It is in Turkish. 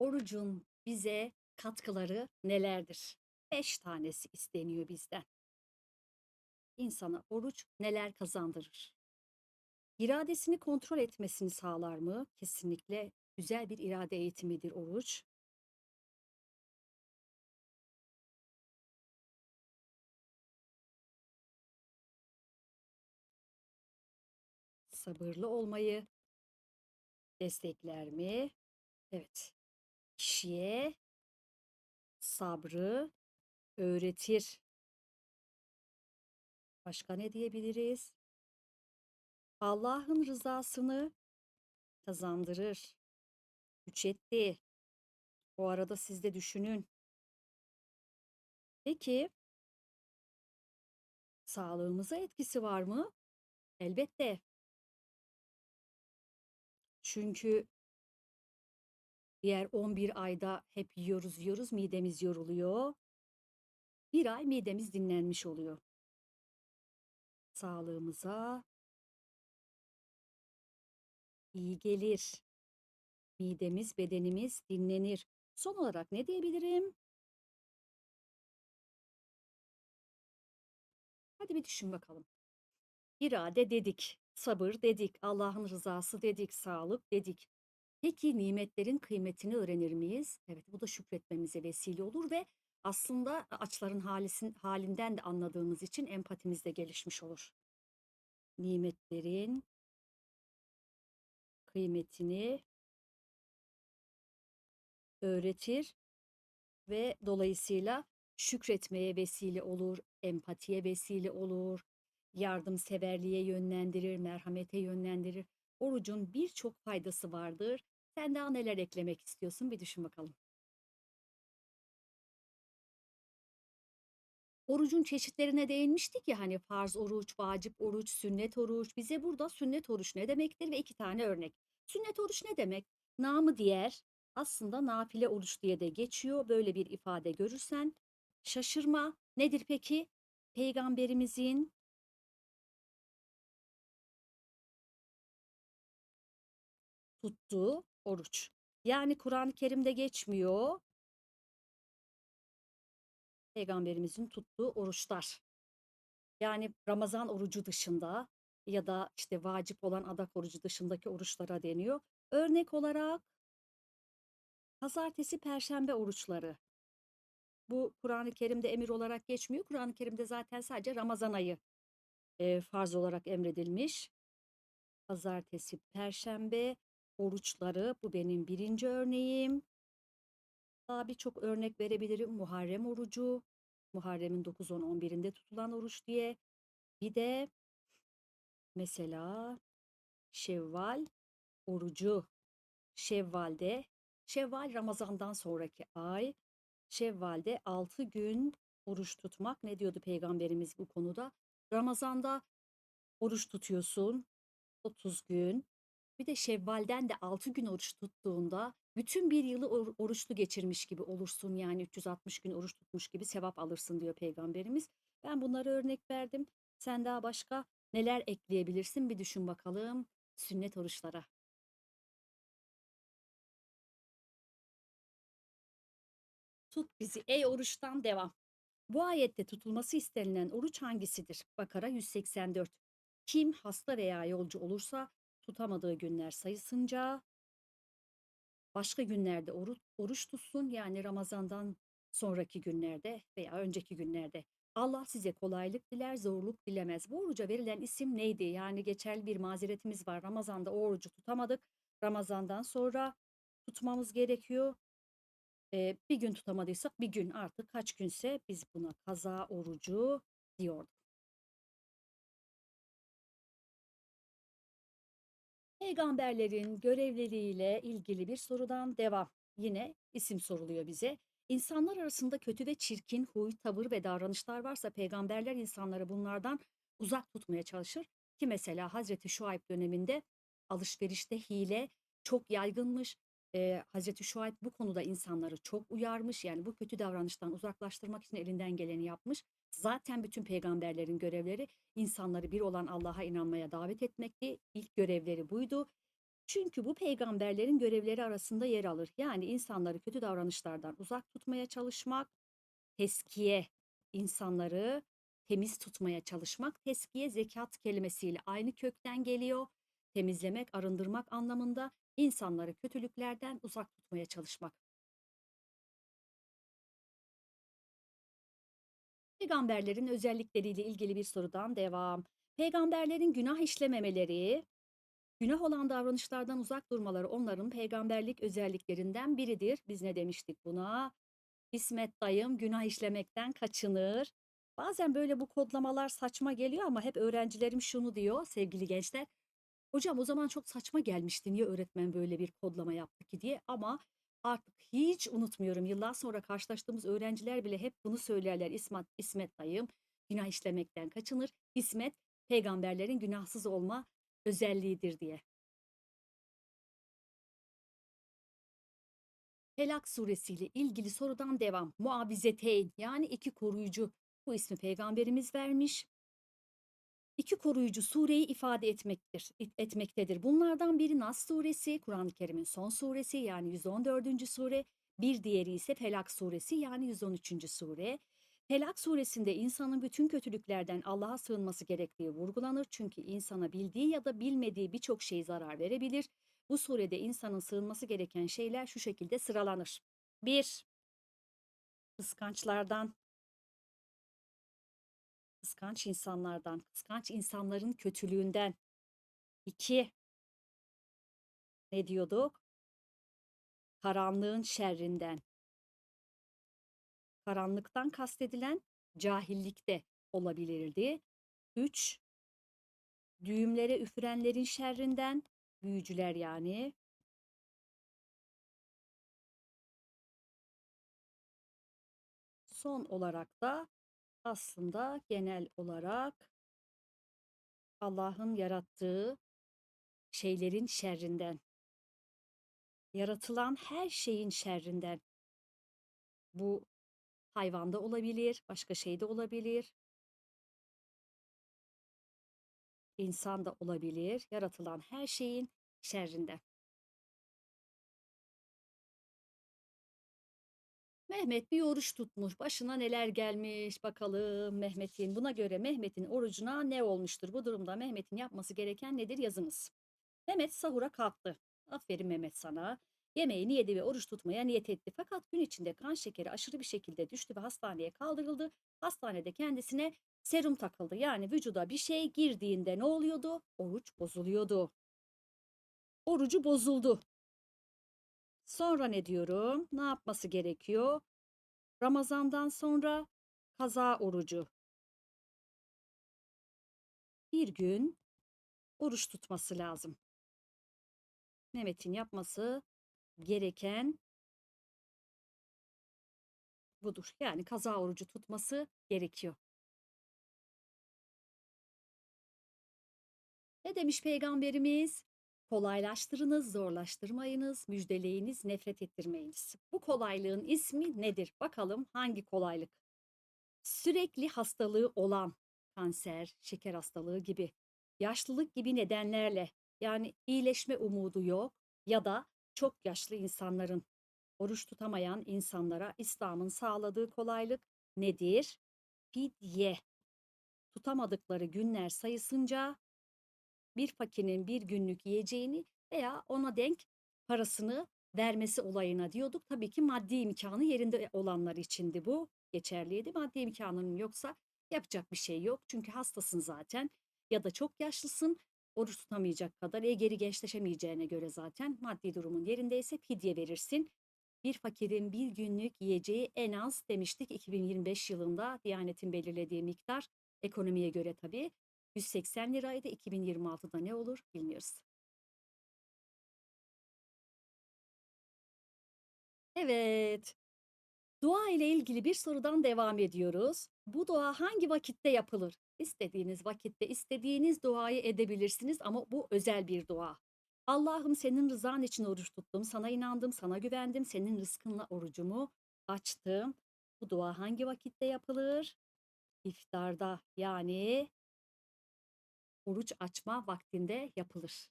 Orucun bize katkıları nelerdir? 5 tanesi isteniyor bizden. İnsana oruç neler kazandırır? İradesini kontrol etmesini sağlar mı? Kesinlikle güzel bir irade eğitimidir oruç. Sabırlı olmayı destekler mi? Evet. Kişiye sabrı öğretir. Başka ne diyebiliriz? Allah'ın rızasını kazandırır. Güç etti. O arada siz de düşünün. Peki sağlığımıza etkisi var mı? Elbette. Çünkü diğer 11 ayda hep yiyoruz yiyoruz midemiz yoruluyor. Bir ay midemiz dinlenmiş oluyor. Sağlığımıza iyi gelir. Midemiz, bedenimiz dinlenir. Son olarak ne diyebilirim? Hadi bir düşün bakalım. İrade dedik, sabır dedik, Allah'ın rızası dedik, sağlık dedik. Peki nimetlerin kıymetini öğrenir miyiz? Evet, bu da şükretmemize vesile olur ve aslında açların halisin, halinden de anladığımız için empatimiz de gelişmiş olur. Nimetlerin kıymetini öğretir ve dolayısıyla şükretmeye vesile olur, empatiye vesile olur, yardımseverliğe yönlendirir, merhamete yönlendirir. Orucun birçok faydası vardır. Sen daha neler eklemek istiyorsun? Bir düşün bakalım. Orucun çeşitlerine değinmiştik ya hani farz oruç, vacip oruç, sünnet oruç. Bize burada sünnet oruç ne demektir ve iki tane örnek. Sünnet oruç ne demek? Namı diğer aslında nafile oruç diye de geçiyor. Böyle bir ifade görürsen şaşırma. Nedir peki? Peygamberimizin tuttuğu oruç. Yani Kur'an-ı Kerim'de geçmiyor. Peygamberimizin tuttuğu oruçlar. Yani Ramazan orucu dışında ya da işte vacip olan adak orucu dışındaki oruçlara deniyor. Örnek olarak pazartesi, perşembe oruçları. Bu Kur'an-ı Kerim'de emir olarak geçmiyor. Kur'an-ı Kerim'de zaten sadece Ramazan ayı e, farz olarak emredilmiş. Pazartesi, perşembe oruçları bu benim birinci örneğim. Daha birçok örnek verebilirim. Muharrem orucu, Muharrem'in 9, 10, 11'inde tutulan oruç diye. Bir de mesela Şevval orucu. Şevval'de, Şevval Ramazan'dan sonraki ay. Şevval'de 6 gün oruç tutmak. Ne diyordu Peygamberimiz bu konuda? Ramazan'da oruç tutuyorsun 30 gün. Bir de Şevval'den de 6 gün oruç tuttuğunda bütün bir yılı or- oruçlu geçirmiş gibi olursun. Yani 360 gün oruç tutmuş gibi sevap alırsın diyor Peygamberimiz. Ben bunları örnek verdim. Sen daha başka neler ekleyebilirsin bir düşün bakalım sünnet oruçlara. Tut bizi ey oruçtan devam. Bu ayette tutulması istenilen oruç hangisidir? Bakara 184. Kim hasta veya yolcu olursa tutamadığı günler sayısınca başka günlerde oruç, oruç tutsun yani Ramazan'dan sonraki günlerde veya önceki günlerde. Allah size kolaylık diler, zorluk dilemez. Bu oruca verilen isim neydi? Yani geçerli bir mazeretimiz var. Ramazan'da orucu tutamadık. Ramazan'dan sonra tutmamız gerekiyor. Ee, bir gün tutamadıysak bir gün artık kaç günse biz buna kaza orucu diyorduk. Peygamberlerin görevleriyle ilgili bir sorudan devam. Yine isim soruluyor bize. İnsanlar arasında kötü ve çirkin huy, tavır ve davranışlar varsa peygamberler insanları bunlardan uzak tutmaya çalışır. Ki mesela Hazreti Şuayb döneminde alışverişte hile çok yaygınmış. Ee, Hazreti Şuayb bu konuda insanları çok uyarmış. Yani bu kötü davranıştan uzaklaştırmak için elinden geleni yapmış. Zaten bütün peygamberlerin görevleri insanları bir olan Allah'a inanmaya davet etmekti. İlk görevleri buydu. Çünkü bu peygamberlerin görevleri arasında yer alır. Yani insanları kötü davranışlardan uzak tutmaya çalışmak, teskiye, insanları temiz tutmaya çalışmak. Teskiye zekat kelimesiyle aynı kökten geliyor. Temizlemek, arındırmak anlamında insanları kötülüklerden uzak tutmaya çalışmak. Peygamberlerin özellikleriyle ilgili bir sorudan devam. Peygamberlerin günah işlememeleri, günah olan davranışlardan uzak durmaları onların peygamberlik özelliklerinden biridir. Biz ne demiştik buna? İsmet dayım günah işlemekten kaçınır. Bazen böyle bu kodlamalar saçma geliyor ama hep öğrencilerim şunu diyor sevgili gençler. Hocam o zaman çok saçma gelmişti. Niye öğretmen böyle bir kodlama yaptı ki diye ama artık hiç unutmuyorum. Yıllar sonra karşılaştığımız öğrenciler bile hep bunu söylerler. İsmet, İsmet dayım günah işlemekten kaçınır. İsmet peygamberlerin günahsız olma özelliğidir diye. Felak suresiyle ilgili sorudan devam. Muavizeteyn yani iki koruyucu. Bu ismi peygamberimiz vermiş. İki koruyucu sureyi ifade etmektir, etmektedir. Bunlardan biri Nas suresi, Kur'an-ı Kerim'in son suresi yani 114. sure. Bir diğeri ise Felak suresi yani 113. sure. Felak suresinde insanın bütün kötülüklerden Allah'a sığınması gerektiği vurgulanır. Çünkü insana bildiği ya da bilmediği birçok şey zarar verebilir. Bu surede insanın sığınması gereken şeyler şu şekilde sıralanır. 1. Kıskançlardan, kıskanç insanlardan, kıskanç insanların kötülüğünden. 2. Ne diyorduk? Karanlığın şerrinden. Karanlıktan kastedilen cahillikte olabilirdi. 3. Düğümlere üfürenlerin şerrinden, büyücüler yani. Son olarak da aslında genel olarak Allah'ın yarattığı şeylerin şerrinden. Yaratılan her şeyin şerrinden. Bu hayvanda olabilir, başka şey de olabilir. İnsan da olabilir. Yaratılan her şeyin şerrinden. Mehmet bir oruç tutmuş. Başına neler gelmiş bakalım Mehmet'in. Buna göre Mehmet'in orucuna ne olmuştur? Bu durumda Mehmet'in yapması gereken nedir? Yazınız. Mehmet sahura kalktı. Aferin Mehmet sana. Yemeğini yedi ve oruç tutmaya niyet etti. Fakat gün içinde kan şekeri aşırı bir şekilde düştü ve hastaneye kaldırıldı. Hastanede kendisine serum takıldı. Yani vücuda bir şey girdiğinde ne oluyordu? Oruç bozuluyordu. Orucu bozuldu. Sonra ne diyorum? Ne yapması gerekiyor? Ramazandan sonra kaza orucu. Bir gün oruç tutması lazım. Mehmet'in yapması gereken budur. Yani kaza orucu tutması gerekiyor. Ne demiş peygamberimiz? Kolaylaştırınız, zorlaştırmayınız, müjdeleyiniz, nefret ettirmeyiniz. Bu kolaylığın ismi nedir? Bakalım hangi kolaylık? Sürekli hastalığı olan kanser, şeker hastalığı gibi, yaşlılık gibi nedenlerle yani iyileşme umudu yok ya da çok yaşlı insanların, oruç tutamayan insanlara İslam'ın sağladığı kolaylık nedir? Fidye. Tutamadıkları günler sayısınca bir fakirin bir günlük yiyeceğini veya ona denk parasını vermesi olayına diyorduk. Tabii ki maddi imkanı yerinde olanlar içindi bu geçerliydi. Maddi imkanının yoksa yapacak bir şey yok. Çünkü hastasın zaten ya da çok yaşlısın oruç tutamayacak kadar e geri gençleşemeyeceğine göre zaten maddi durumun yerindeyse fidye verirsin. Bir fakirin bir günlük yiyeceği en az demiştik 2025 yılında Diyanet'in belirlediği miktar ekonomiye göre tabii 180 liraydı. 2026'da ne olur bilmiyoruz. Evet. Dua ile ilgili bir sorudan devam ediyoruz. Bu dua hangi vakitte yapılır? İstediğiniz vakitte istediğiniz duayı edebilirsiniz ama bu özel bir dua. Allah'ım senin rızan için oruç tuttum, sana inandım, sana güvendim, senin rızkınla orucumu açtım. Bu dua hangi vakitte yapılır? İftarda yani oruç açma vaktinde yapılır.